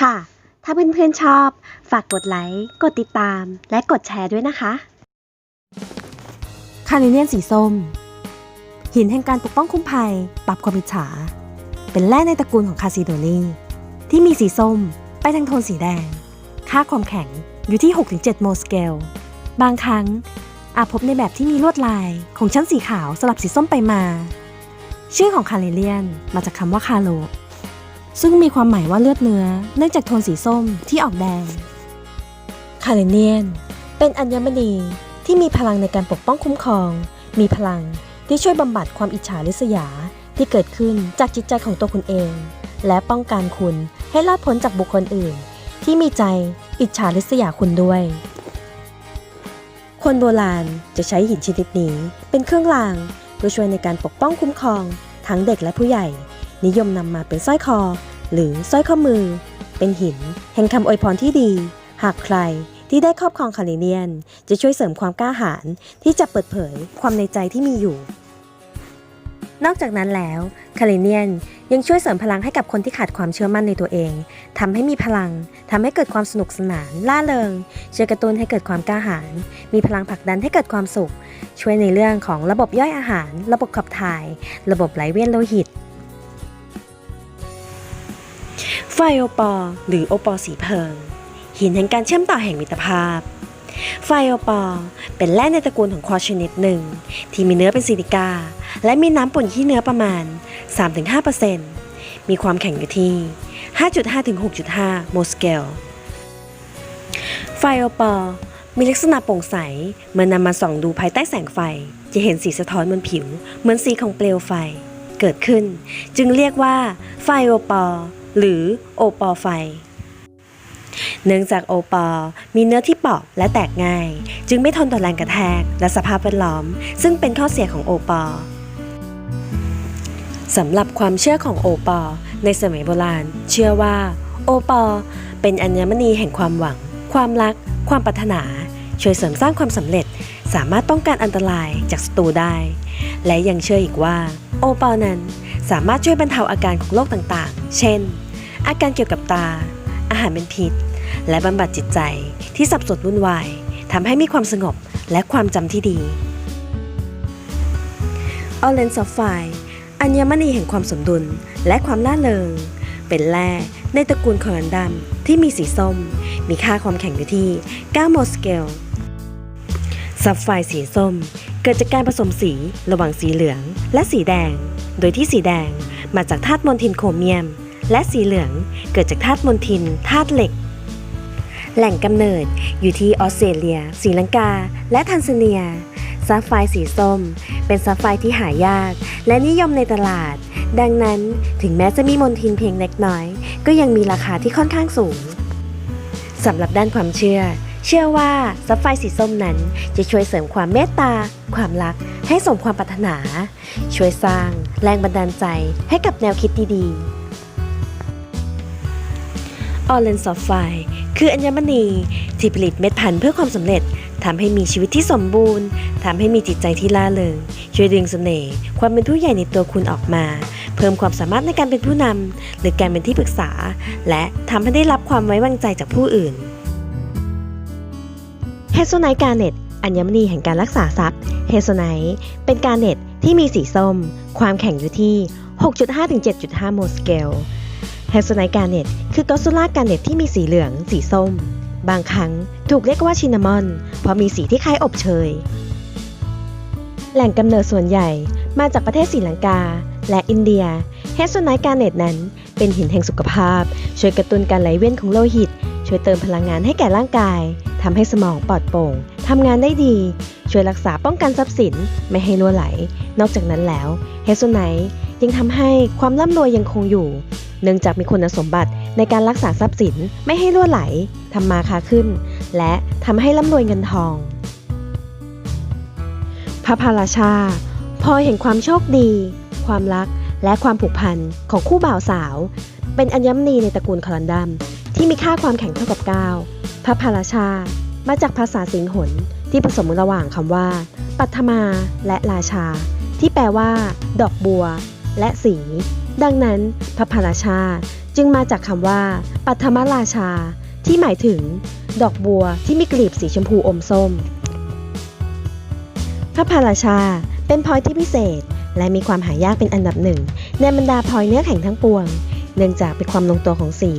ค่ะ ถ้าเพื่อนๆชอบ ฝากกดไลค์ กดติดตาม และกดแชร์ด้วยนะคะคาริเนียนสีส้ม หินแห่งการปกป้องคุ้มภัย ปรับความอิจฉา เป็นแร่ในตระกูลของคาซิโดนีที่มีสีส้ม ไปทางโทนสีแดง ค่าความแข็งอยู่ที่ 6-7 โมลสเกล บางครั้งอาจพบในแบบที่มีลวดลายของชั้นสีขาวสลับสีส้มไปมา ชื่อของคาริเลียนมาจากคำว่าคาโล ซึ่งมีความหมายว่าเลือดเนื้อ เนื่องจากโทนสีส้มที่ออกแดง คาริเนียน เป็นอัญมณีที่มีพลังในการปกป้องคุ้มครอง มีพลังที่ช่วยบำบัดความอิจฉาริษยาที่เกิดขึ้นจากจิตใจของตัวคุณเอง และป้องกันคุณให้รอดพ้นจากบุคคลอื่น ที่มีใจอิจฉาริษยาคุณด้วย คนโบราณจะใช้หินชนิดนี้เป็นเครื่องรางเพื่อช่วยในการปกป้องคุ้มครองทั้งเด็กและผู้ใหญ่ นิยมนำมาเป็นสร้อยคอ หรือสร้อยข้อมือ เป็นหิน แห่งคำอวยพรที่ดี หากใครที่ได้ครอบครองคาริเนียน จะช่วยเสริมความกล้าหาญที่จะเปิดเผยความในใจที่มีอยู่ นอกจากนั้นแล้วคาริเนียนยังช่วยเสริมพลังให้กับคนที่ขาดความเชื่อมั่นในตัวเองทำให้มีพลังทำให้เกิดความสนุกสนาน ล่าเริงช่วยกระตุ้นให้เกิดความกล้าหาญ มีพลังผลักดันให้เกิดความสุข ช่วยในเรื่องของระบบย่อยอาหาร ระบบขับถ่าย ระบบไหลเวียนโลหิต ไฟโอปอล์หรือโอปอล์สีเพลิง หินแห่งการเชื่อมต่อแห่งมิตรภาพ ไฟโอปอล์เป็นแร่ในตระกูลของควอชนิดหนึ่ง ที่มีเนื้อเป็นซิลิกา และมีน้ำปนที่เนื้อประมาณ 3-5%มีความแข็งอยู่ที่ 5.5-6.5 โมสเกล ไฟโอปอล์มีลักษณะโปร่งใส เมื่อนำมาส่องดูภายใต้แสงไฟ จะเห็นสีสะท้อนบนผิว เหมือนสีของเปลวไฟ เกิดขึ้น จึงเรียกว่าไฟโอปอล์ หรือโอปอลไฟ เนื่องจากโอปอลมีเนื้อที่เปราะและแตกง่าย จึงไม่ทนต่อแรงกระแทกและสภาพแวดล้อม ซึ่งเป็นข้อเสียของโอปอลสำหรับความเชื่อของโอปอลในสมัยโบราณ เชื่อว่า โอปอลเป็นอัญมณีแห่งความหวัง ความรัก ความปรารถนา ช่วยเสริมสร้างความสำเร็จ สามารถป้องกันอันตรายจากศัตรูได้ และยังเชื่ออีกว่า โอปอลนั้นสามารถช่วยบรรเทาอาการของโรคต่างๆ เช่น อาการเกี่ยวกับตา อาหารเป็นพิษ และบำบัดจิตใจที่สับสนวุ่นวายทำให้มีความสงบและความจำที่ดี ออเรนซอฟไฟอัญมณีแห่งความสมดุลและความล่าเริง เป็นแร่ในตระกูลคอรันดัมที่มีสีส้ม มีค่าความแข็งอยู่ที่9โมสเกลซับไฟสีส้มเกิดจากการผสมสีระหว่างสีเหลืองและสีแดง โดยที่สีแดงมาจากธาตุมอลทินโครเมียม และสีเหลืองเกิดจากธาตุมลทินธาตุเหล็ก แหล่งกำเนิดอยู่ที่ออสเตรเลียศรีลังกา และทันซาเนียซัฟไฟสีส้ม เป็นซัฟไฟที่หายาก และนิยมในตลาด ดังนั้นถึงแม้จะมีมลทินเพียงเล็กน้อย ก็ยังมีราคาที่ค่อนข้างสูงสำหรับด้านความเชื่อ เชื่อว่าซัฟไฟสีส้มนั้นจะช่วยเสริมความเมตตา ความรัก ให้สมความปรารถนา ช่วยสร้างแรงบันดาลใจให้กับแนวคิดดีๆ ออเรนซอฟไฟคืออัญมณีที่ผลิตเม็ดพันธุ์เพื่อความสำเร็จทำให้มีชีวิตที่สมบูรณ์ทำให้มีจิตใจที่ล่าเริงช่วยดึงเสน่ห์ความเป็นผู้ใหญ่ในตัวคุณออกมา เพิ่มความสามารถในการเป็นผู้นำหรือการเป็นที่ปรึกษา และทำให้ได้รับความไว้วางใจจากผู้อื่นเฮโซไนการเน็ตอัญมณีแห่งการรักษาทรัพย์เฮโซไนเป็นการเน็ตที่มีสีส้ม ความแข็งอยู่ที่ 6.5-7.5 โมลสเกล แฮสไนการเน็ตคือกอสซูล่าการเน็ตที่มีสีเหลือง สีส้ม บางครั้งถูกเรียกว่าชินามอน เพราะมีสีที่คล้ายอบเชย แหล่งกำเนิดส่วนใหญ่มาจากประเทศศรีลังกา และอินเดียแฮสไนการเน็ตนั้น เป็นหินแห่งสุขภาพ ช่วยกระตุ้นการไหลเวียนของโลหิต ช่วยเติมพลังงานให้แก่ร่างกายทำให้สมองปลอดโปร่งทำงานได้ดี ช่วยรักษาป้องกันทรัพย์สินไม่ให้รั่วไหล นอกจากนั้นแล้วเฮสไนยังทำให้ความร่ำรวยยังคงอยู่ เนื่องจากมีคุณสมบัติในการรักษาทรัพย์สินไม่ให้รั่วไหลทำมาค้าขึ้น และทำให้ร่ำรวยเงินทอง พระพาราชา พอเห็นความโชคดี ความรักและความผูกพันของคู่บ่าวสาว เป็นอัญมณีในตระกูลคอลันดัมที่มีค่าความแข็งเท่ากับ 9 พระพาราชา มาจากภาษาสิงหนที่ผสมระหว่างคำว่า ปัทมาและราชา ที่แปลว่า ดอกบัว และสี ดังนั้นพระพาราชาจึงมาจากคำว่า ปัทมราชา ที่หมายถึง ดอกบัวที่มีกลีบสีชมพูอมส้ม พระพาราชาเป็นพลอยที่พิเศษ และมีความหายากเป็นอันดับหนึ่ง ในบรรดาพลอยเนื้อแข็งทั้งปวง เนื่องจากเป็นความลงตัวของสี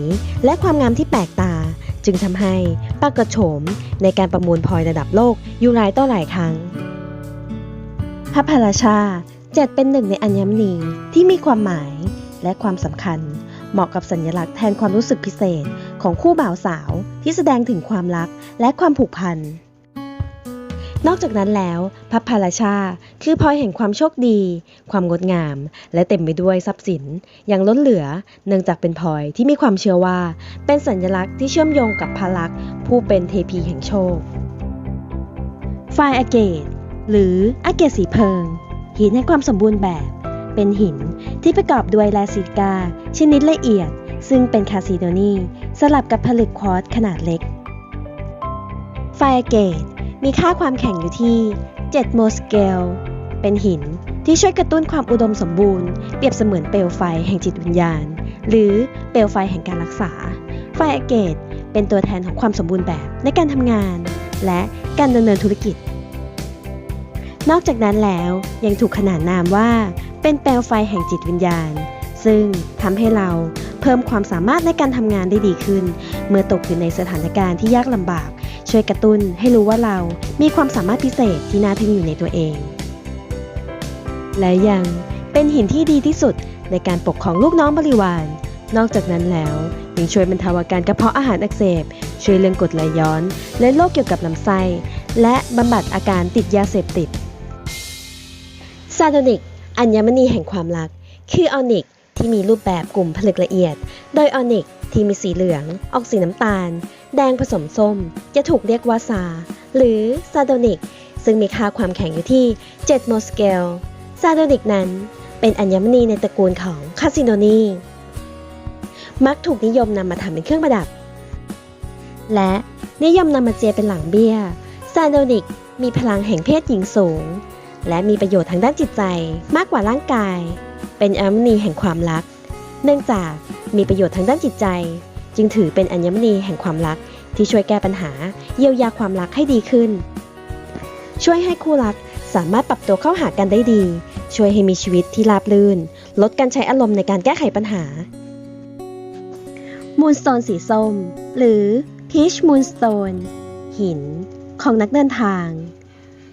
และความงามที่แปลกตา จึงทำให้ปรากฏโฉมในการประมูลพลอยระดับโลกอยู่หลายต่อหลายครั้ง พระพาราชา จัดเป็นหนึ่งในอัญมณีที่มีความหมายและความสำคัญ เหมาะกับสัญลักษณ์แทนความรู้สึกพิเศษของคู่บ่าวสาวที่แสดงถึงความรักและความผูกพัน นอกจากนั้นแล้วพระพาราชา คือพลอยแห่งความโชคดี ความงดงาม และเต็มไปด้วยทรัพย์สิน อย่างล้นเหลือ เนื่องจากเป็นพลอยที่มีความเชื่อว่า เป็นสัญลักษณ์ที่เชื่อมโยงกับพระลักษ์ผู้เป็นเทพีแห่งโชคไฟอาเกต หรืออาเกตสีเพิง หินแห่งความสมบูรณ์แบบ เป็นหินที่ประกอบด้วยแลซิกา ชนิดละเอียด ซึ่งเป็นคาซิโดนีสลับกับผลึกควอตขนาดเล็ก ไฟอเกตมีค่าความแข็งอยู่ที่ 7 โมสเกล เป็นหินที่ช่วยกระตุ้นความอุดมสมบูรณ์ เปรียบเสมือนเปลวไฟแห่งจิตวิญญาณ หรือเปลวไฟแห่งการรักษา ไฟอเกตเป็นตัวแทนของความสมบูรณ์แบบในการทำงาน และการดำเนินธุรกิจ นอกจากนั้นแล้วยังถูกขนานนามว่า เป็นเปลวไฟแห่งจิตวิญญาณ ซึ่งทำให้เราเพิ่มความสามารถในการทำงานได้ดีขึ้น เมื่อตกอยู่ในสถานการณ์ที่ยากลำบาก ช่วยกระตุ้นให้รู้ว่าเรามีความสามารถพิเศษที่น่าทึ่งอยู่ในตัวเอง และยังเป็นหินที่ดีที่สุดในการปกครองลูกน้องบริวาร นอกจากนั้นแล้วยังช่วยบรรเทาอาการกระเพาะอาหารอักเสบ ช่วยเรื่องกรดไหลย้อน และโรคเกี่ยวกับลำไส้ และบำบัดอาการติดยาเสพติด ซาโดนิก อัญมณีแห่งความรัก คือออนิกที่มีรูปแบบกลุ่มผลึกละเอียด โดยออนิกที่มีสีเหลือง ออกสีน้ำตาล แดงผสมส้ม จะถูกเรียกว่าซา หรือซาโดนิก ซึ่งมีค่าความแข็งอยู่ที่ 7 โมสเกล ซาโดนิกนั้นเป็นอัญมณีในตระกูลของคาซิโนนี มักถูกนิยมนำมาทำเป็นเครื่องประดับ และนิยมนำมาเจียเป็นหลังเบี้ย ซาโดนิกมีพลังแห่งเพศหญิงสูง และมีประโยชน์ทางด้านจิตใจมากกว่าร่างกาย เป็นอัญมณีแห่งความรัก เนื่องจากมีประโยชน์ทางด้านจิตใจ จึงถือเป็นอัญมณีแห่งความรักที่ช่วยแก้ปัญหาเยียวยาความรักให้ดีขึ้น ช่วยให้คู่รักสามารถปรับตัวเข้าหากันได้ดี ช่วยให้มีชีวิตที่ราบรื่น ลดการใช้อารมณ์ในการแก้ไขปัญหา มูนสโตนสีส้ม หรือ Peach Moonstone หิน ของนักเดินทาง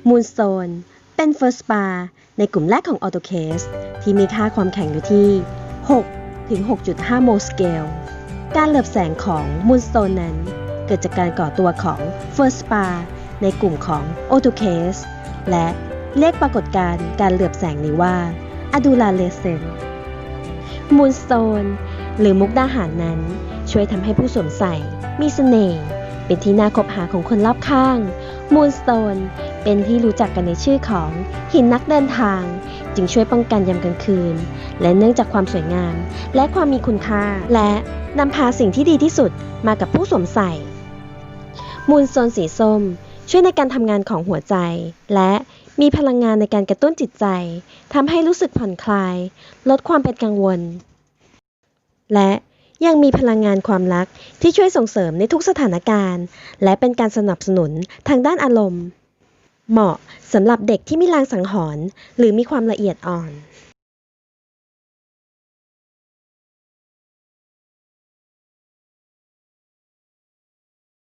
Moonstone เป็น First Bar ในกลุ่มแรกของ AutoCase ที่มีค่าความแข็งอยู่ที่ 6 ถึง 6.5 โมสเกล การเหลือบแสงของ Moonstone นั้น เกิดจากการก่อตัวของ First Bar ในกลุ่มของ AutoCase และเรียกปรากฏการณ์การเหลือบแสงนี้ว่า Adulation Moonstone หรือมุกดาหารนั้น ช่วยทำให้ผู้สวมใส่มีเสน่ห์เป็นที่น่าคบหาของคนรอบข้าง Moonstone เป็นที่รู้จักกันในชื่อของหินนักเดินทาง จึงช่วยป้องกันยามกลางคืน และเนื่องจากความสวยงาม และความมีคุณค่า และนำพาสิ่งที่ดีที่สุดมากับผู้สวมใส่ มูลโซนสีส้ม ช่วยในการทำงานของหัวใจ และมีพลังงานในการกระตุ้นจิตใจทำให้รู้สึกผ่อนคลาย ลดความเป็นกังวล และยังมีพลังงานความรักที่ช่วยส่งเสริมในทุกสถานการณ์ และเป็นการสนับสนุนทางด้านอารมณ์ เหมาะสำหรับเด็กที่มีลางสังหรณ์หรือมีความละเอียดอ่อน